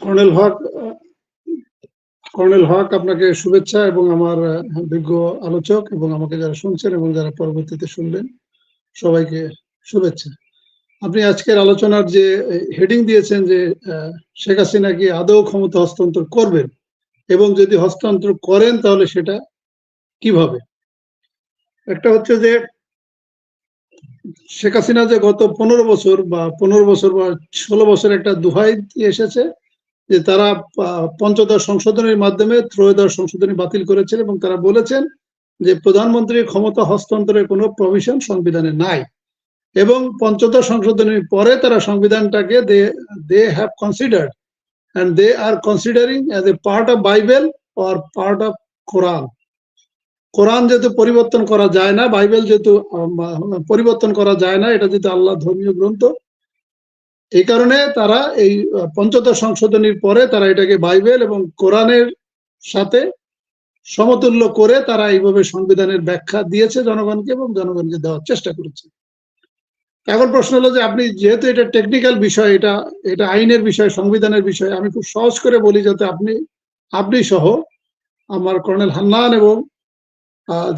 Colonel হক colonel হক আপনাকে শুভেচ্ছা এবং আমার বিজ্ঞ আলোচক এবং আমাকে যারা শুনছেন এবং যারা পরবর্তীতে শুনবেন সবাইকে শুভেচ্ছা। আপনি আজকের আলোচনার যে হেডিং দিয়েছেন যে শেখ হাসিনা কি আদৌ ক্ষমতা হস্তান্তর করবেন? এবং যদি হস্তান্তর করেন তাহলে সেটা কীভাবে? একটা হচ্ছে যে, শেখ হাসিনা যে গত পনেরো বছর বা পনেরো বছর বা ষোলো বছর একটা দুহাই এসেছে যে তারা পঞ্চদশ সংশোধনের মাধ্যমে ত্রয়োদশ সংশোধনী বাতিল করেছেন এবং তারা বলেছেন যে প্রধানমন্ত্রীর ক্ষমতা হস্তান্তরের কোনো প্রভিশন সংবিধানে নাই। এবং পঞ্চদশ সংশোধনীর পরে তারা সংবিধানটাকে they they have considered and they are considering as a part of Bible or part of Quran Quran যেহেতু পরিবর্তন করা যায় না বাইবেল যেহেতু পরিবর্তন করা যায় না, এটা যেহেতু আল্লাহ ধর্মীয় গ্রন্থ এই কারণে তারা এই পঞ্চদশ সংশোধনীর পরে তারা এটাকে বাইবেল এবং কোরআনের সাথে সমতুল্য করে তারা এইভাবে সংবিধানের ব্যাখ্যা দিয়েছে জনগণকে এবং জনগণকে দেওয়ার চেষ্টা করেছে। এখন প্রশ্ন হলো যে আপনি যেহেতু এটা টেকনিক্যাল বিষয়, এটা এটা আইনের বিষয়, সংবিধানের বিষয়, আমি খুব সহজ করে বলি যাতে আপনি আপনি সহ আমার কর্নেল হান্নান এবং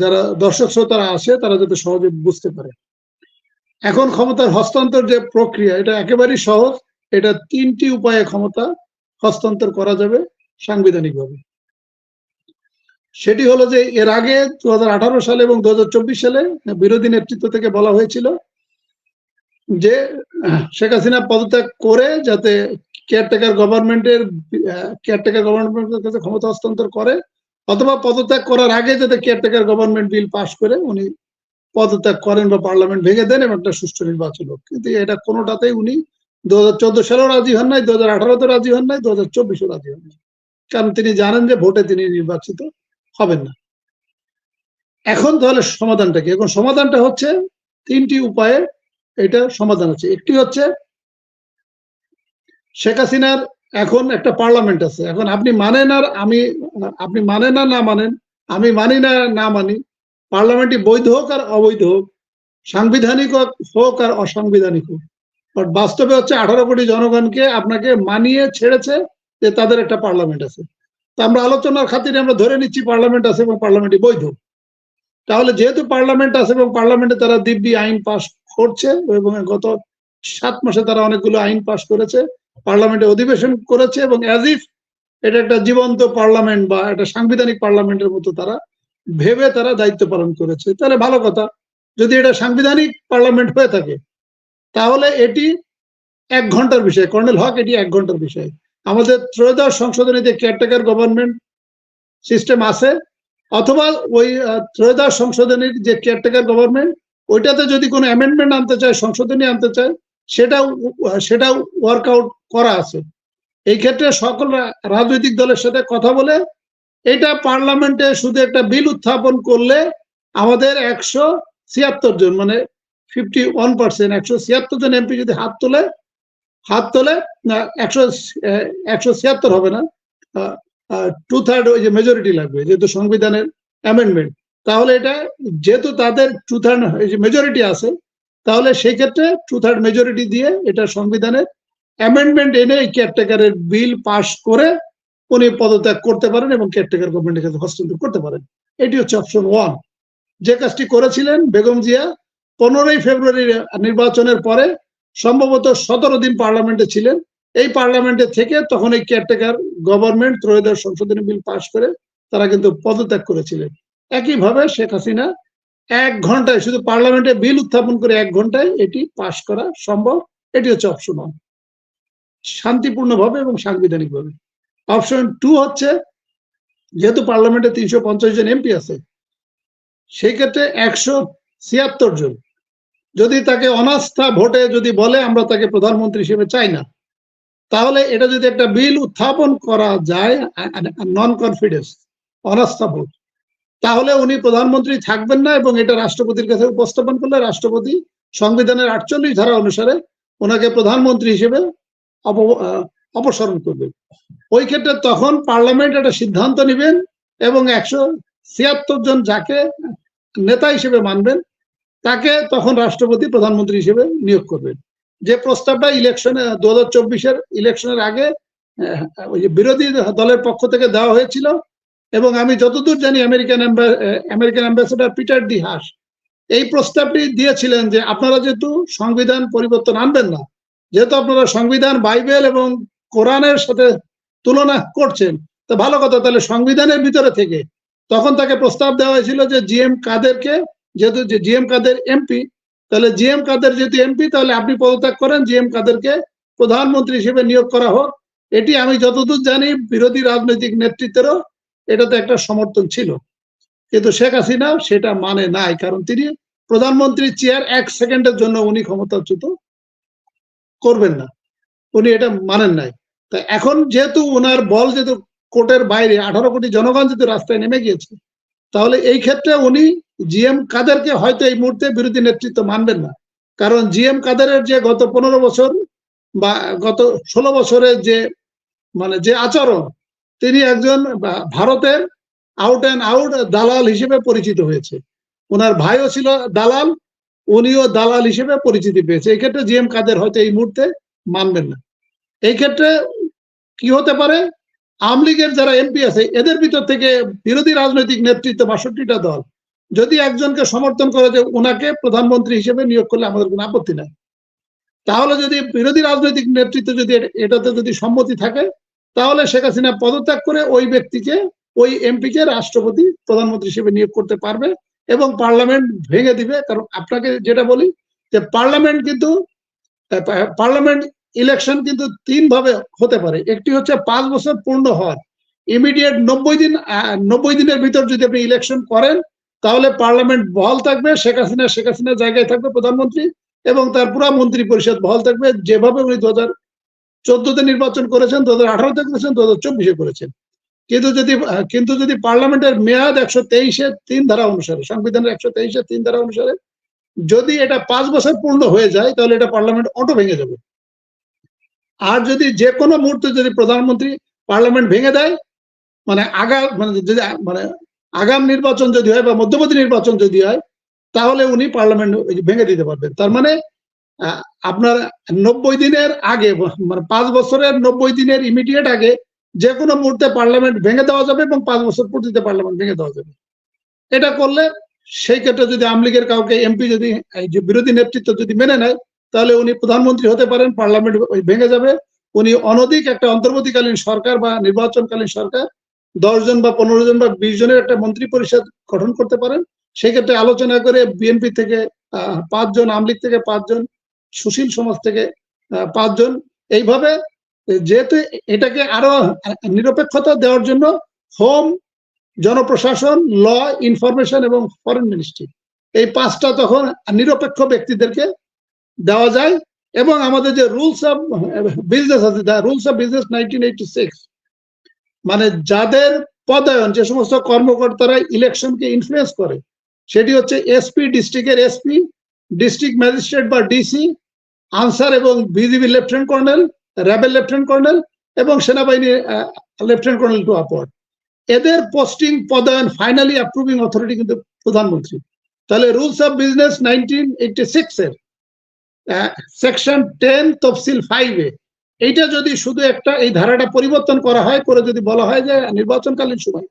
যারা দর্শক শ্রোতারা আছে তারা যাতে সহজে বুঝতে পারে। এখন ক্ষমতার হস্তান্তর যে প্রক্রিয়া, এটা একেবারেই সহজ। এটা তিনটি উপায়ে ক্ষমতা হস্তান্তর করা যাবে সাংবিধানিকভাবে। সেটি হলো যে এর আগে দু হাজার আঠারো সালে এবং দু হাজার চব্বিশ সালে বিরোধী নেতৃত্ব থেকে বলা হয়েছিল যে, শেখ হাসিনা পদত্যাগ করে যাতে কেয়ারটেকার গভর্নমেন্টের কেয়ারটেকার গভর্নমেন্টের কাছে ক্ষমতা হস্তান্তর করে, অথবা পদত্যাগ করার আগে যাতে কেয়ারটেকার গভর্নমেন্ট বিল পাশ করে, উনি পদত্যাগ করেন বা পার্লামেন্ট ভেঙে দেন এবং একটা সুষ্ঠু নির্বাচন হোক। কিন্তু এটা কোনোটাতেই উনি দু হাজার চোদ্দ সালেও রাজি হন নাই, দু হাজার আঠারোতে রাজি হন নাই, দু হাজার চব্বিশেও রাজি হন নাই। কারণ তিনি জানেন যে ভোটে তিনি নির্বাচিত হবেন না। এখন তাহলে সমাধানটা কি? এখন সমাধানটা হচ্ছে তিনটি উপায়ে এটা সমাধান আছে। একটি হচ্ছে শেখ হাসিনার এখন একটা পার্লামেন্ট আছে। এখন আপনি মানেন আর আমি, আপনি মানেন আর না মানেন, আমি মানি না না মানি পার্লামেন্টই বৈধ হোক আর অবৈধ হোক, সাংবিধানিক হোক- আর অসাংবিধানিক হোক। বাট বাস্তবে হচ্ছে আঠারো কোটি জনগণকে আপনাকে মানিয়ে ছেড়েছে যে তাদের একটা পার্লামেন্ট আছে। তা আমরা আলোচনার খাতিরে আমরা ধরে নিচ্ছি পার্লামেন্ট আছে এবং পার্লামেন্টই বৈধ। তাহলে যেহেতু পার্লামেন্ট আছে এবং পার্লামেন্টে তারা দিব্যি আইন পাশ করছে এবং গত সাত মাসে তারা অনেকগুলো আইন পাশ করেছে, পার্লামেন্টে অধিবেশন করেছে এবং অ্যাজ ইফ এটা একটা জীবন্ত পার্লামেন্ট বা একটা সাংবিধানিক পার্লামেন্টের মতো তারা ভেবে তারা দায়িত্ব পালন করেছে। তাহলে ভালো কথা যদি এটা সাংবিধানিক পার্লামেন্ট হয়ে থাকে তাহলে এটি এক ঘণ্টার বিষয়। কর্নেল হক এটি এক ঘণ্টার বিষয়। আমাদের ত্রয়োদশ সংশোধনীতে কেয়ারটেকার গভর্নমেন্ট সিস্টেম আছে অথবা ওই ত্রয়োদশ সংশোধনীর যে কেয়ারটেকার গভর্নমেন্ট ওইটাতে যদি কোনো অ্যামেন্ডমেন্ট আনতে চায় সংশোধনী আনতে চায় সেটাও আহ, সেটাও ওয়ার্কআউট করা আছে। এই ক্ষেত্রে সকল রাজনৈতিক দলের সাথে কথা বলে এটা পার্লামেন্টে শুধু একটা বিল উত্থাপন করলে আমাদের একশো ছিয়াত্তর জন মানে ফিফটি ওয়ান পার্সেন্ট একশো ছিয়াত্তর জন এমপি যদি হাত তোলে হাত তোলে একশো একশো ছিয়াত্তর হবে না টু থার্ড ওই যে মেজরিটি লাগবে, যেহেতু সংবিধানের অ্যামেন্ডমেন্ট তাহলে এটা, যেহেতু তাদের টু থার্ড মেজরিটি আছে, তাহলে সেই ক্ষেত্রে টু থার্ড মেজরিটি দিয়ে এটা সংবিধানের অ্যামেন্ডমেন্ট এনে এই কেয়ারটেকারের বিল পাশ করে উনি পদত্যাগ করতে পারেন এবং কেয়ারটেকার গভর্নমেন্টের কাছে হস্তান্তর করতে পারেন। এটি হচ্ছে অপশন ওয়ান যে কাজটি করেছিলেন বেগম জিয়া, পনেরোই ফেব্রুয়ারি নির্বাচনের পরে সম্ভবত সতেরো দিন পার্লামেন্টে ছিলেন। এই পার্লামেন্টে থেকে তখন এই কেয়ারটেকার গভর্নমেন্ট ত্রয়োদশ সংশোধনী বিল পাশ করে তারা কিন্তু পদত্যাগ করেছিলেন। একইভাবে শেখ হাসিনা এক ঘন্টায়, শুধু পার্লামেন্টে বিল উত্থাপন করে এক ঘন্টায় এটি পাশ করা সম্ভব। এটি হচ্ছে অপশন শান্তিপূর্ণভাবে এবং সাংবিধানিকভাবে। অপশন টু হচ্ছে, যেহেতু পার্লামেন্টে তিনশো পঞ্চাশ জন এমপি আছে, সেই ক্ষেত্রে একশো ছিয়াত্তর জন। যদি তাকে অনাস্থা ভোটে যদি বলে, আমরা তাকে প্রধানমন্ত্রী হিসেবে চাই না। তাহলে এটা যদি একটা বিল উত্থাপন করা যায় নন কনফিডেন্স অনাস্থা ভোট, তাহলে উনি প্রধানমন্ত্রী থাকবেন না এবং এটা রাষ্ট্রপতির কাছে উপস্থাপন করলে রাষ্ট্রপতি সংবিধানের আটচল্লিশ ধারা অনুসারে ওনাকে প্রধানমন্ত্রী হিসেবে অপসারণ করবে। ওই ক্ষেত্রে তখন পার্লামেন্ট একটা সিদ্ধান্ত নেবেন এবং একশো ছিয়াত্তর জন যাকে নেতা হিসেবে মানবেন, তাকে তখন রাষ্ট্রপতি, প্রধানমন্ত্রী হিসেবে নিয়োগ করবেন। যে প্রস্তাবটা ইলেকশনে দু হাজার চব্বিশের ইলেকশনের আগে ওই বিরোধী দলের পক্ষ থেকে দেওয়া হয়েছিল এবং আমি যতদূর জানি American American ambassador Peter D Haas এই প্রস্তাবটি দিয়েছিলেন যে আপনারা যেহেতু সংবিধান পরিবর্তন আনবেন না, যেহেতু আপনারা সংবিধান বাইবেল এবং কোরআনের সাথে তুলনা করছেন। তো ভালো কথা, তাহলে সংবিধানের ভিতরে থেকে তখন তাকে প্রস্তাব দেওয়া হয়েছিল যে জিএম কাদেরকে, যেহেতু যে জিএম কাদের এমপি তাহলে জিএম কাদের যেহেতু এমপি তাহলে আপনি পদত্যাগ করেন জিএম কাদেরকে প্রধানমন্ত্রী হিসেবে নিয়োগ করা হোক। এটি আমি যতদূর জানি, বিরোধী রাজনৈতিক নেতৃত্বেরও এটাতে একটা সমর্থন ছিল। কিন্তু শেখ হাসিনা সেটা মানে নাই, কারণ তিনি প্রধানমন্ত্রী চেয়ার এক সেকেন্ডের জন্য উনি ক্ষমতাচ্যুত করবেন না। উনি এটা মানেন নাই। তা এখন যেহেতু ওনার বল যেহেতু কোর্টের বাইরে, আঠারো কোটি জনগণ যেহেতু রাস্তায় নেমে গিয়েছে, তাহলে এই ক্ষেত্রে উনি জিএম কাদেরকে হয়তো এই মুহূর্তে বিরোধী নেতৃত্ব মানবেন না। কারণ জিএম কাদেরের যে গত পনেরো বছর বা গত ষোলো বছরের যে মানে যে আচরণ, তিনি একজন ভারতের আউট অ্যান্ড আউট দালাল হিসেবে পরিচিত হয়েছে। ওনার ভাইও ছিল দালাল, উনিও দালাল হিসেবে পরিচিতি পেয়েছে। এই ক্ষেত্রে জিএম কাদের হয়তো এই মুহূর্তে মানবেন না। এই ক্ষেত্রে কি হতে পারে? আওয়ামী লীগের যারা এমপি আছে, এদের ভিতর থেকে বিরোধী রাজনৈতিক নেতৃত্ব বাষট্টিটা দল, যদি একজনকে সমর্থন করে যে ওনাকে প্রধানমন্ত্রী হিসেবে নিয়োগ করলে আমাদের কোনো আপত্তি নাই। তাহলে যদি বিরোধী রাজনৈতিক নেতৃত্ব যদি এটাতে যদি সম্মতি থাকে, তাহলে শেখ হাসিনা পদত্যাগ করে ওই ব্যক্তিকে, ওই এমপিকে রাষ্ট্রপতি, প্রধানমন্ত্রী হিসেবে নিয়োগ করতে পারবে এবং পার্লামেন্ট ভেঙে দিবে। কারণ আপনাকে যেটা বলি, যে পার্লামেন্ট কিন্তু পার্লামেন্ট ইলেকশন কিন্তু তিন ভাবে হতে পারে। একটি হচ্ছে পাঁচ বছর পূর্ণ হওয়ার। ইমিডিয়েট নব্বই দিন নব্বই দিনের ভিতর যদি আপনি ইলেকশন করেন, তাহলে পার্লামেন্ট বহাল থাকবে, শেখ হাসিনা শেখ হাসিনার জায়গায় থাকবে প্রধানমন্ত্রী এবং তার পুরো মন্ত্রী পরিষদ বহাল থাকবে। যেভাবে উনি দু হাজার চোদ্দতে নির্বাচন করেছেন দু হাজার আঠারোতে করেছেন দু হাজার চব্বিশে করেছেন। কিন্তু যদি কিন্তু যদি পার্লামেন্টের মেয়াদ একশো তেইশে তিন ধারা অনুসারে, সংবিধানের একশো তেইশে তিন ধারা অনুসারে যদি এটা পাঁচ বছর পূর্ণ হয়ে যায়, তাহলে এটা পার্লামেন্ট অটো ভেঙে যাবে। আর যদি যে কোনো মুহূর্তে যদি প্রধানমন্ত্রী পার্লামেন্ট ভেঙে দেয় মানে আগাম মানে যদি মানে আগাম নির্বাচন যদি হয় বা মধ্যবর্তী নির্বাচন যদি হয়, তাহলে উনি পার্লামেন্ট ভেঙে দিতে পারবেন। তার মানে আপনার নব্বই দিনের আগে মানে পাঁচ বছরের নব্বই দিনের ইমিডিয়েট আগে যে কোনো মুহূর্তে পার্লামেন্ট ভেঙে দেওয়া যাবে এবং পাঁচ বছর পূর্তিতে পার্লামেন্ট ভেঙে দেওয়া যাবে। এটা করলে সেই ক্ষেত্রে যদি আওয়ামী লীগের কাউকে এমপি যদি বিরোধী নেতৃত্ব যদি মেনে নেয় তাহলে উনি প্রধানমন্ত্রী হতে পারেন, পার্লামেন্ট ভেঙে যাবে। উনি অনধিক একটা অন্তর্বর্তীকালীন সরকার বা নির্বাচনকালীন সরকার, দশ জন বা পনেরো জন বা বিশ জনের একটা মন্ত্রী পরিষদ গঠন করতে পারেন। সেক্ষেত্রে আলোচনা করে বিএনপি থেকে পাঁচজন, আওয়ামী লীগ থেকে পাঁচজন, সুশীল সমাজ থেকে পাঁচজন। এইভাবে যেহেতু এটাকে আরও নিরপেক্ষতা দেওয়ার জন্য হোম, জনপ্রশাসন, ল, ইনফরমেশন এবং ফরেন মিনিস্ট্রি, এই পাঁচটা তখন নিরপেক্ষ ব্যক্তিদেরকে দেওয়া যায় এবং আমাদের যে রুলস অফ বিজনেস আছে rules of business nineteen eighty six মানে যাদের পদায়ন, যে সমস্ত কর্মকর্তারা ইলেকশনকে ইনফ্লুয়েন্স করে, সেটি হচ্ছে এসপি ডিস্ট্রিক্টের এসপি ডিস্ট্রিক্ট ম্যাজিস্ট্রেট বা ডিসি আনসার এবং বিজিবি লেফটেন্যান্ট কর্নেল র্যাবেল লেফটেন্যান্ট কর্নেল এবং সেনাবাহিনীর লেফটেন্যান্ট কর্নেল টু আপওয়ার্ড এদের পোস্টিং পদায়ন ফাইনালি অ্যাপ্রুভিং অথরিটি কিন্তু প্রধানমন্ত্রী। তাহলে rules of business nineteen eighty six এর সেকশন টেন তফসিল ফাইভে এইটা যদি শুধু একটা এই ধারাটা পরিবর্তন করা হয়, করে যদি বলা হয় যে নির্বাচনকালীন সময়।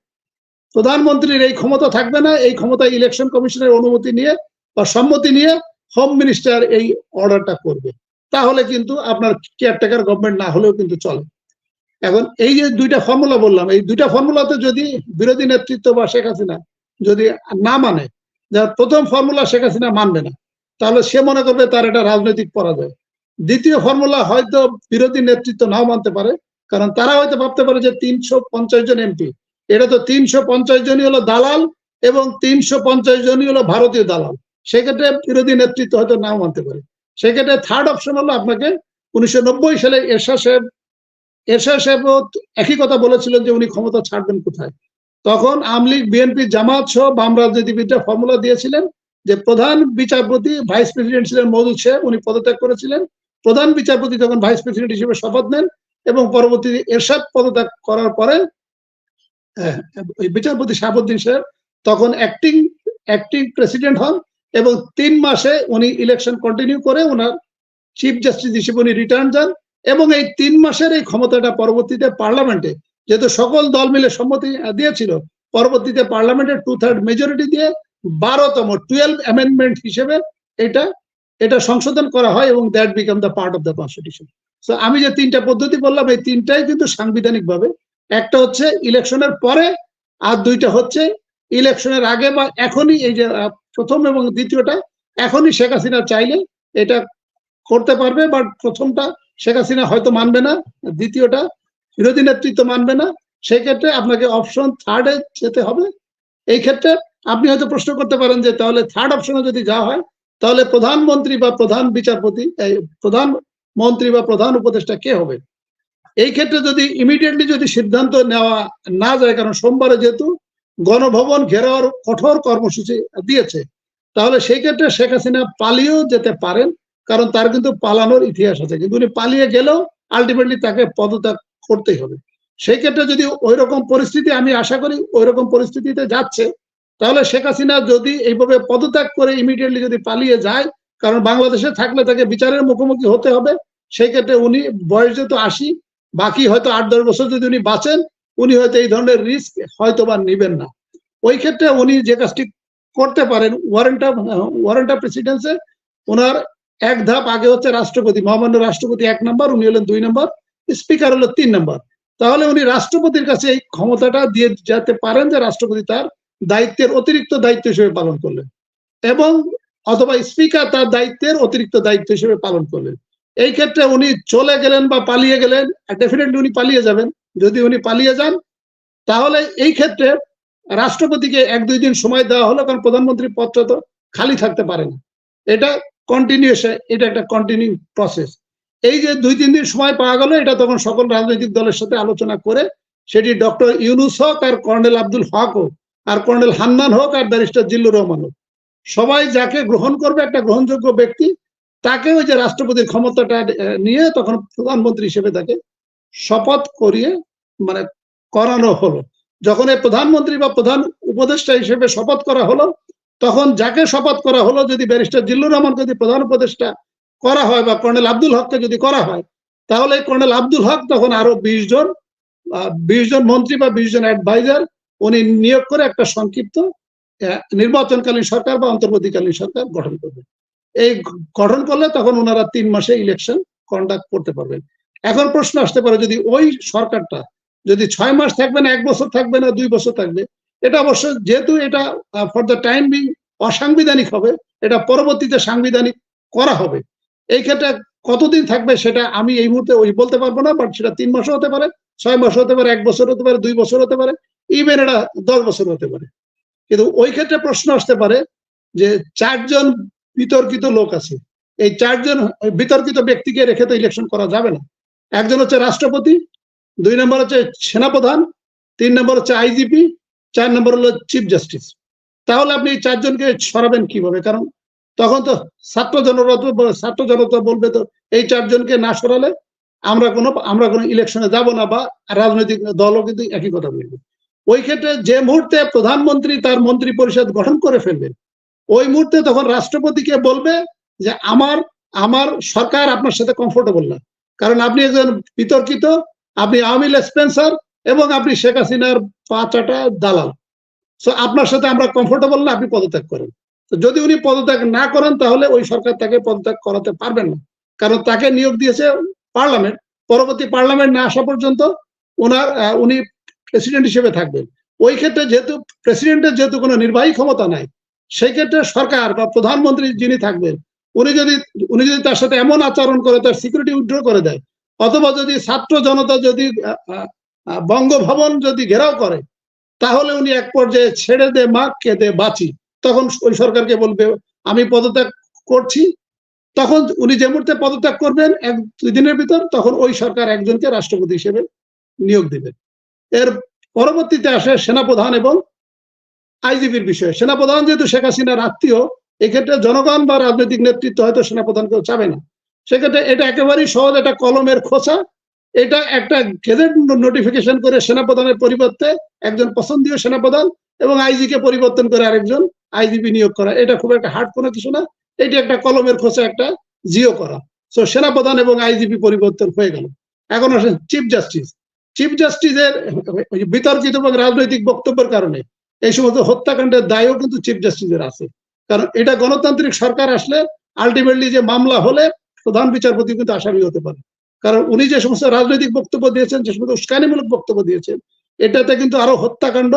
প্রধানমন্ত্রীর এই ক্ষমতা থাকবে না, এই ক্ষমতা ইলেকশন কমিশনের অনুমতি নিয়ে বা সম্মতি নিয়ে হোম মিনিস্টার এই অর্ডারটা করবে। তাহলে কিন্তু আপনার কেয়ারটেকার গভর্নমেন্ট না হলেও কিন্তু চলে। এখন এই যে দুইটা ফর্মুলা বললাম, এই দুইটা ফর্মুলাতে যদি বিরোধী নেতৃত্ব বা শেখ হাসিনা যদি না মানে প্রথম ফর্মুলা শেখ হাসিনা মানবে না তাহলে সে মনে করবে তার এটা রাজনৈতিক পরাজয়। দ্বিতীয় ফর্মুলা হয়তো বিরোধী নেতৃত্ব নাও মানতে পারে, কারণ তারা হয়তো ভাবতে পারে যে তিনশো পঞ্চাশ জন এমপি। এটা তো তিনশো পঞ্চাশ জনই হলো দালাল এবং তিনশো পঞ্চাশ জনই হলো ভারতীয় দালাল। সেক্ষেত্রে বিরোধী নেতৃত্ব হয়তো নাও মানতে পারে। সেক্ষেত্রে থার্ড অপশন হলো আপনাকে উনিশশো নব্বই সালে এরশা সাহেব এরশা সাহেবও একই কথা বলেছিলেন যে উনি ক্ষমতা ছাড়বেন কোথায়। তখন আওয়ামী লীগ বিএনপি, জামাত সহ বাম রাজনীতিবিদরা ফর্মুলা দিয়েছিলেন যে প্রধান বিচারপতি ভাইস প্রেসিডেন্ট ছিলেন মৌদুদ সাহেব উনি পদত্যাগ করেছিলেন। প্রধান বিচারপতি যখন ভাইস প্রেসিডেন্ট হিসেবে শপথ নেন এবং পরবর্তীতে এরশাদ পদত্যাগ করার পরে ওই বিচারপতি শাহাবুদ্দিন সাহেব তখন অ্যাক্টিং অ্যাক্টিং প্রেসিডেন্ট হন এবং তিন মাসে উনি ইলেকশন কন্টিনিউ করে ওনার চিফ জাস্টিস হিসেবে উনি রিটার্ন যান এবং এই তিন মাসের এই ক্ষমতাটা পরবর্তীতে পার্লামেন্টে যেহেতু সকল দল মিলে সম্মতি দিয়েছিল, পরবর্তীতে পার্লামেন্টের টু থার্ড মেজরিটি দিয়ে বারোতম টুয়েলভ অ্যামেন্ডমেন্ট হিসেবে এটা এটা সংশোধন করা হয় এবং that become the part of the constitution তো আমি যে তিনটা পদ্ধতি বললাম, এই তিনটাই কিন্তু সাংবিধানিক ভাবে একটা হচ্ছে ইলেকশনের পরে, আর দুইটা হচ্ছে ইলেকশনের আগে বা এখনই এই যে প্রথম এবং দ্বিতীয়টা, এখনই শেখ হাসিনা চাইলে এটা করতে পারবে বাট প্রথমটা শেখ হাসিনা হয়তো মানবে না, দ্বিতীয়টা বিরোধী নেতৃত্ব মানবে না। সেক্ষেত্রে আপনাকে অপশন থার্ডে যেতে হবে। এই ক্ষেত্রে আপনি হয়তো প্রশ্ন করতে পারেন যে তাহলে থার্ড অপশনে যদি যাওয়া হয়, তাহলে প্রধানমন্ত্রী বা প্রধান বিচারপতি প্রধান মন্ত্রী বা প্রধান উপদেষ্টা কে হবে? এই ক্ষেত্রে যদি ইমিডিয়েটলি যদি সিদ্ধান্ত নেওয়া না যায়, কারণ সোমবারে যেহেতু গণভবন ঘেরাওয়ার কঠোর কর্মসূচি দিয়েছে, তাহলে সেই ক্ষেত্রে শেখ হাসিনা পালিয়েও যেতে পারেন, কারণ তার কিন্তু পালানোর ইতিহাস আছে। কিন্তু উনি পালিয়ে গেলেও আলটিমেটলি তাকে পদত্যাগ করতেই হবে। সেই ক্ষেত্রে যদি ওই রকম পরিস্থিতি, আমি আশা করি ওই রকম পরিস্থিতিতে যাচ্ছে তাহলে শেখ হাসিনা যদি এইভাবে পদত্যাগ করে ইমিডিয়েটলি যদি পালিয়ে যায়, কারণ বাংলাদেশে থাকলে তাকে বিচারের মুখোমুখি হতে হবে, সেই ক্ষেত্রে উনি বয়স যেহেতু আশি, বাকি হয়তো আট, দশ বছর যদি উনি বাঁচেন, উনি হয়তো এই ধরনের রিস্ক হয়তো বা নিবেন না। ওই ক্ষেত্রে উনি যে কাজটি করতে পারেন ওয়ারেন্ট অফ ওয়ারেন্ট অফ প্রেসিডেন্সে ওনার এক ধাপ আগে হচ্ছে রাষ্ট্রপতি, মহামান্য রাষ্ট্রপতি এক নম্বর, উনি হলেন দুই নম্বর স্পিকার হলো তিন নম্বর। তাহলে উনি রাষ্ট্রপতির কাছে এই ক্ষমতাটা দিয়ে যেতে পারেন যে রাষ্ট্রপতি তার দায়িত্বের অতিরিক্ত দায়িত্ব হিসেবে পালন করলেন। এবং অথবা স্পিকার তার দায়িত্বের অতিরিক্ত দায়িত্ব হিসেবে পালন করলেন। এই ক্ষেত্রে উনি চলে গেলেন বা পালিয়ে গেলেন ডেফিনেটলি উনি পালিয়ে যাবেন। যদি উনি পালিয়ে যান, তাহলে এই ক্ষেত্রে রাষ্ট্রপতিকে এক দুই দিন সময় দেওয়া হলো, কারণ প্রধানমন্ত্রী পদটা তো খালি থাকতে পারে না। এটা কন্টিনিউস এটা একটা কন্টিনিউ প্রসেস এই যে দুই তিন দিন সময় পাওয়া গেল, এটা তখন সকল রাজনৈতিক দলের সাথে আলোচনা করে সেটি ডক্টর ইউনুস হক আর কর্নেল আব্দুল হক হোক আর কর্নেল হান্নান হোক আর ব্যারিস্টার জিল্লুর রহমান হোক, সবাই যাকে গ্রহণ করবে একটা গ্রহণযোগ্য ব্যক্তি, তাকে ওই যে রাষ্ট্রপতির ক্ষমতাটা নিয়ে তখন প্রধানমন্ত্রী হিসেবে তাকে শপথ করিয়ে মানে করানো হলো। যখন এই প্রধানমন্ত্রী বা প্রধান উপদেষ্টা হিসেবে শপথ করা হলো, তখন যাকে শপথ করা হলো, যদি ব্যারিস্টার জিল্লুর রহমানকে যদি প্রধান উপদেষ্টা করা হয় বা কর্নেল আব্দুল হককে যদি করা হয়, তাহলে কর্নেল আব্দুল হক তখন আরও বিশ জন বিশ জন মন্ত্রী বা বিশ জন অ্যাডভাইজার উনি নিয়োগ করে একটা সংক্ষিপ্ত নির্বাচনকালীন সরকার বা অন্তর্বর্তীকালীন সরকার গঠন করবে। এই গঠন করলে তখন ওনারা তিন মাসে ইলেকশন কন্ডাক্ট করতে পারবেন। এখন প্রশ্ন আসতে পারে, যদি ওই সরকারটা যদি ছয় মাস থাকবে না, এক বছর থাকবে না, দুই বছর থাকবে, এটা অবশ্য যেহেতু এটা ফর দ্য টাইম বিং অসাংবিধানিক হবে, এটা পরবর্তীতে সাংবিধানিক করা হবে। এই ক্ষেত্রে কতদিন থাকবে সেটা আমি এই মুহূর্তে ওই বলতে পারব না, বাট সেটা তিন মাসও হতে পারে, ছয় মাস হতে পারে, এক বছর হতে পারে, দুই বছর হতে পারে ইভেন এটা দশ বছর হতে পারে। কিন্তু ওই ক্ষেত্রে প্রশ্ন আসতে পারে যে চারজন বিতর্কিত লোক আছে, এই চারজন বিতর্কিত ব্যক্তিকে রেখে তো ইলেকশন করা যাবে না। একজন হচ্ছে রাষ্ট্রপতি, দুই নম্বর হচ্ছে সেনাপ্রধান, তিন নম্বর হচ্ছে আইজিপি, চার নম্বর হলো চিফ জাস্টিস তাহলে আপনি এই চারজনকে সরাবেন কীভাবে? কারণ তখন তো ছাত্র জনতা ছাত্র জনতা বলবে তো, এই চারজনকে না সরালে আমরা কোনো আমরা কোনো ইলেকশনে যাব না বা রাজনৈতিক দলও কিন্তু একই কথা বলবে। ওই ক্ষেত্রে যে মুহূর্তে প্রধানমন্ত্রী তার মন্ত্রী পরিষদ গঠন করে ফেলবেন, ওই মুহূর্তে তখন রাষ্ট্রপতিকে বলবে যে আমার আমার সরকার আপনার সাথে কমফোর্টেবল না। কারণ আপনি একজন বিতর্কিত, আপনি আওয়ামী স্পেন্সার এবং আপনি শেখ হাসিনার পাঁচাটা দালাল। সো আপনার সাথে আমরা কমফোর্টেবল না, আপনি পদত্যাগ করেন। যদি উনি পদত্যাগ না করেন, তাহলে ওই সরকার তাকে পদত্যাগ করাতে পারবেন না। কারণ তাকে নিয়োগ দিয়েছে পার্লামেন্ট। পরবর্তী পার্লামেন্ট না আসা পর্যন্ত ওনার উনি প্রেসিডেন্ট হিসেবে থাকবেন। ওই ক্ষেত্রে যেহেতু প্রেসিডেন্টের যেহেতু কোনো নির্বাহী ক্ষমতা নাই, সেই ক্ষেত্রে সরকার বা প্রধানমন্ত্রী যিনি থাকবেন, উনি যদি উনি যদি তার সাথে এমন আচরণ করে, তার সিকিউরিটি উইথড্র করে দেয়, অথবা যদি ছাত্র জনতা যদি বঙ্গভবন যদি ঘেরাও করে, তাহলে উনি এক পর্যায়ে ছেড়ে দে মা কেঁদে বাঁচি। তখন ওই সরকারকে বলবে, আমি পদত্যাগ করছি। তখন উনি যে মুহূর্তে পদত্যাগ করবেন, এক দুই দিনের ভিতর, তখন ওই সরকার একজনকে রাষ্ট্রপতি হিসেবে নিয়োগ দিবেন। এর পরবর্তীতে আসে সেনাপ্রধান এবং আইজিপির বিষয়। সেনাপ্রধান যেহেতু শেখ হাসিনার আত্মীয়, এক্ষেত্রে জনগণ বা রাজনৈতিক নেতৃত্ব হয়তো সেনাপ্রধানকেও চাবে না। সেক্ষেত্রে এটা একেবারেই সহজ একটা কলমের খোঁচা এটা একটা গেজেট নোটিফিকেশন করে সেনাপ্রধানের পরিবর্তে একজন পছন্দীয় সেনাপ্রধান এবং আইজি কে পরিবর্তন করে আরেকজন আইজিপি নিয়োগ করা। এটা খুব একটা হার্ড কোনো কিছু না। এটি একটা কলমের খোঁচা একটা জিও করা। সো সেনাপ্রধান এবং আইজিপি পরিবর্তন হয়ে গেল। এখন আসেন চিফ জাস্টিস চিফ জাস্টিসের বিতর্কিত এবং রাজনৈতিক বক্তব্যের কারণে এই সমস্ত হত্যাকাণ্ডের দায়ও কিন্তু চিফ জাস্টিসের আছে। কারণ এটা গণতান্ত্রিক সরকার আসলে আলটিমেটলি যে মামলা হলে প্রধান বিচারপতি কিন্তু আসামি হতে পারে। কারণ উনি যে সমস্ত রাজনৈতিক বক্তব্য দিয়েছেন, যে সমস্ত উস্কানিমূলক বক্তব্য দিয়েছেন, এটাতে কিন্তু আরও হত্যাকাণ্ড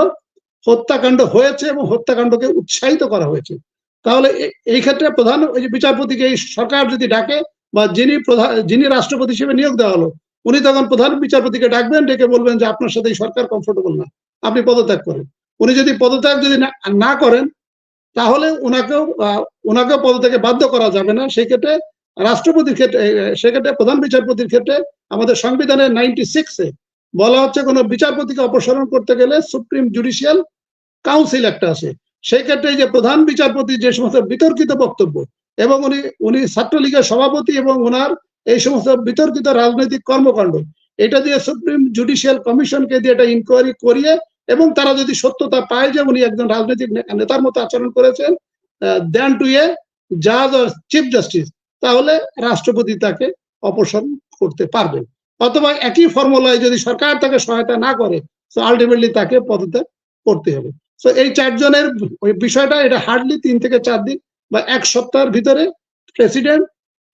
হত্যাকাণ্ড হয়েছে এবং হত্যাকাণ্ডকে উৎসাহিত করা হয়েছে। তাহলে এই ক্ষেত্রে প্রধান বিচারপতিকে এই সরকার যদি ডাকে বা যিনি প্রধান যিনি রাষ্ট্রপতি হিসেবে নিয়োগ দেওয়া হলো উনি তখন প্রধান বিচারপতিকে ডাকবেন, ডেকে বলবেন যে আপনার সাথে এই সরকার কমফোর্টেবল না। আপনি পদত্যাগ করেন। উনি যদি পদত্যাগ যদি না করেন, তাহলে ওনাকেও ওনাকেও পদত্যাগে বাধ্য করা যাবে না। সেই ক্ষেত্রে রাষ্ট্রপতির ক্ষেত্রে সেক্ষেত্রে প্রধান বিচারপতির ক্ষেত্রে আমাদের সংবিধানের নাইনটি সিক্সে বলা হচ্ছে, কোন বিচারপতিকে অপসারণ করতে গেলে সুপ্রিম জুডিশিয়াল কাউন্সিল একটা আছে। সেই ক্ষেত্রে যে প্রধান বিচারপতি যে সমস্ত বিতর্কিত বক্তব্য এবং উনি উনি ছাত্রলীগের সভাপতি এবং ওনার এই সমস্ত বিতর্কিত রাজনৈতিক কর্মকাণ্ড, এটা দিয়ে সুপ্রিম জুডিশিয়াল কমিশনকে দিয়ে এটা ইনকোয়ারি করিয়ে এবং তারা যদি সত্যতা পায় যে উনি একজন রাজনৈতিক নেতার মতো আচরণ করেছেন দেন টু এ জাজ আর চিফ জাস্টিস তাহলে রাষ্ট্রপতি তাকে অপসারণ করতে পারবেন। অথবা একই ফর্মুলায় যদি সরকার তাকে সহায়তা না করে তো আলটিমেটলি তাকে পদত্যাগ করতে হবে। তো এই চারজনের বিষয়টা, এটা হার্ডলি তিন থেকে চার দিন বা এক সপ্তাহের ভিতরে প্রেসিডেন্ট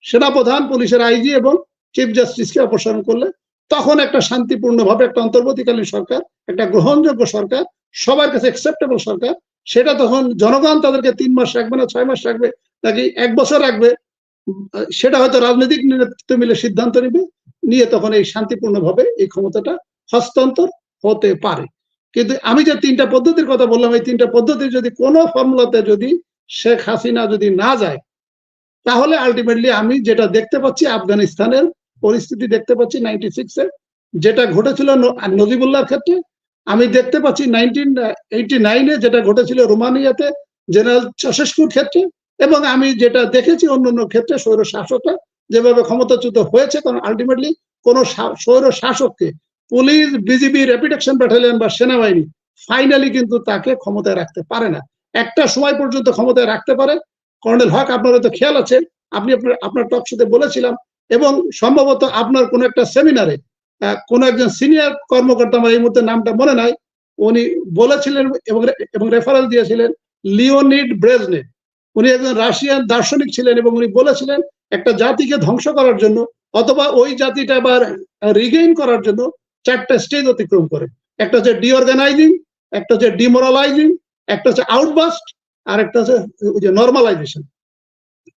সেনাপ্রধান, পুলিশের আইজি এবং চিফ জাস্টিসকে অপসারণ করলে তখন একটা শান্তিপূর্ণভাবে, একটা অন্তর্বর্তীকালীন সরকার, একটা গ্রহণযোগ্য সরকার, সবার কাছে অ্যাকসেপ্টেবল সরকার, সেটা তখন জনগণ তাদেরকে তিন মাস রাখবে না, ছয় মাস রাখবে, নাকি এক বছর রাখবে, সেটা হয়তো রাজনৈতিক নেতৃত্ব মিলে সিদ্ধান্ত নিবে, নিয়ে তখন এই শান্তিপূর্ণভাবে এই ক্ষমতাটা হস্তান্তর হতে পারে। কিন্তু আমি যে তিনটা পদ্ধতির কথা বললাম, এই তিনটা পদ্ধতি যদি কোনো ফর্মুলাতে যদি শেখ হাসিনা যদি না যায় তাহলে আলটিমেটলি আমি যেটা দেখতে পাচ্ছি আফগানিস্তানের পরিস্থিতি দেখতে পাচ্ছি নাইনটি সিক্সে যেটা ঘটেছিল নজিবুল্লাহর ক্ষেত্রে, আমি দেখতে পাচ্ছি নাইনটিন এইটি নাইনে যেটা ঘটেছিল রোমানিয়াতে, জেনারেল চশেস্কুর ক্ষেত্রে, এবং আমি যেটা দেখেছি অন্য অন্য ক্ষেত্রে স্বৈর শাসকরা যেভাবে ক্ষমতাচ্যুত হয়েছে, কারণ আলটিমেটলি কোন স্বৈর শাসককে পুলিশ বিজিবি রেপিটেকশন ব্যাটালিয়ন বা সেনাবাহিনী ফাইনালি কিন্তু তাকে ক্ষমতায় রাখতে পারে না। একটা সময় পর্যন্ত ক্ষমতায় রাখতে পারে কর্নেল হক আপনার তো খেয়াল আছে, আপনি আপনার আপনার টক সাথে বলেছিলাম, এবং সম্ভবত আপনার কোন একটা সেমিনারে কোন একজন সিনিয়র কর্মকর্তা আমার এই মুহূর্তে নামটা মনে নাই, উনি বলেছিলেন এবং এবং রেফারেন্স দিয়েছিলেন লিওনিড ব্রেজনে উনি একজন রাশিয়ান দার্শনিক ছিলেন এবং উনি বলেছিলেন একটা জাতিকে ধ্বংস করার জন্য অথবা ওই জাতিটা আবার রিগেইন করার জন্য চারটা স্টেজ অতিক্রম করে। একটা হচ্ছে ডিঅর্গানাইজিং একটা হচ্ছে ডিমোরালাইজিং একটা হচ্ছে আউটবাস্ট আর একটা হচ্ছে ওই যে নর্মালাইজেশন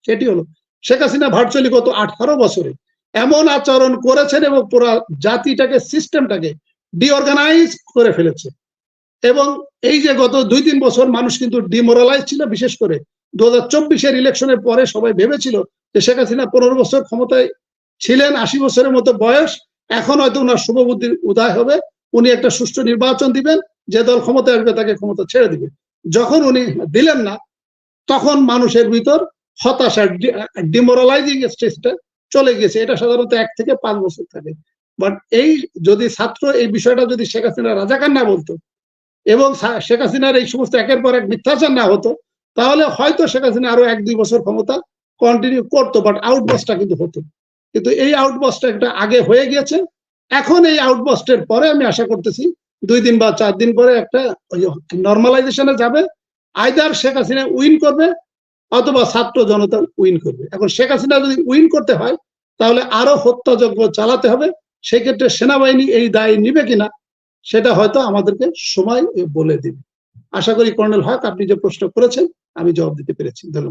সেটি হলো, শেখ হাসিনা ভার্চুয়ালি গত আঠারো বছরে এমন আচরণ করেছেন এবং পুরো জাতিটাকে সিস্টেমটাকে ডিঅর্গানাইজ করে ফেলেছে। এবং এই যে গত দুই তিন বছর মানুষ কিন্তু ডিমোরালাইজ ছিল, বিশেষ করে দু হাজার চব্বিশের ইলেকশনের পরে সবাই ভেবেছিল যে শেখ হাসিনা পনেরো বছর ক্ষমতায় ছিলেন, আশি বছরের মতো বয়স, এখন হয়তো ওনার শুভবুদ্ধির উদয় হবে। উনি একটা সুষ্ঠু নির্বাচন দিবেন, যে দল ক্ষমতায় আসবে তাকে ক্ষমতা ছেড়ে দিবে। যখন উনি দিলেন না, তখন মানুষের ভিতর হতাশা ডিমোরালাইজিং স্টেজটা চলে গেছে। এটা সাধারণত এক থেকে পাঁচ বছর থাকে। বাট এই যদি ছাত্র এই বিষয়টা যদি শেখ হাসিনা রাজাকার না বলতো এবং শেখ হাসিনার এই সমস্ত একের পর এক মিথ্যাচার না হতো, তাহলে হয়তো শেখ হাসিনা আরও এক দুই বছর ক্ষমতা কন্টিনিউ করতো বাট আউটবাসটা কিন্তু হতো। কিন্তু এই আউটবাসটা একটা আগে হয়ে গিয়েছে। এখন এই আউটবাস্টের পরে আমি আশা করতেছি দুই দিন বা চার দিন পরে একটা নর্মালাইজেশনে যাবে আইদার শেখ হাসিনা উইন করবে অথবা ছাত্র জনতা উইন করবে। এখন শেখ হাসিনা যদি উইন করতে হয়, তাহলে আরও হত্যাযজ্ঞ চালাতে হবে। সেক্ষেত্রে সেনাবাহিনী এই দায় নিবে কিনা, সেটা হয়তো আমাদেরকে সময় বলে দিবে। আশা করি কর্নেল হক, আপনি যে প্রশ্ন করেছেন, আমি জবাব দিতে পেরেছি। ধন্যবাদ।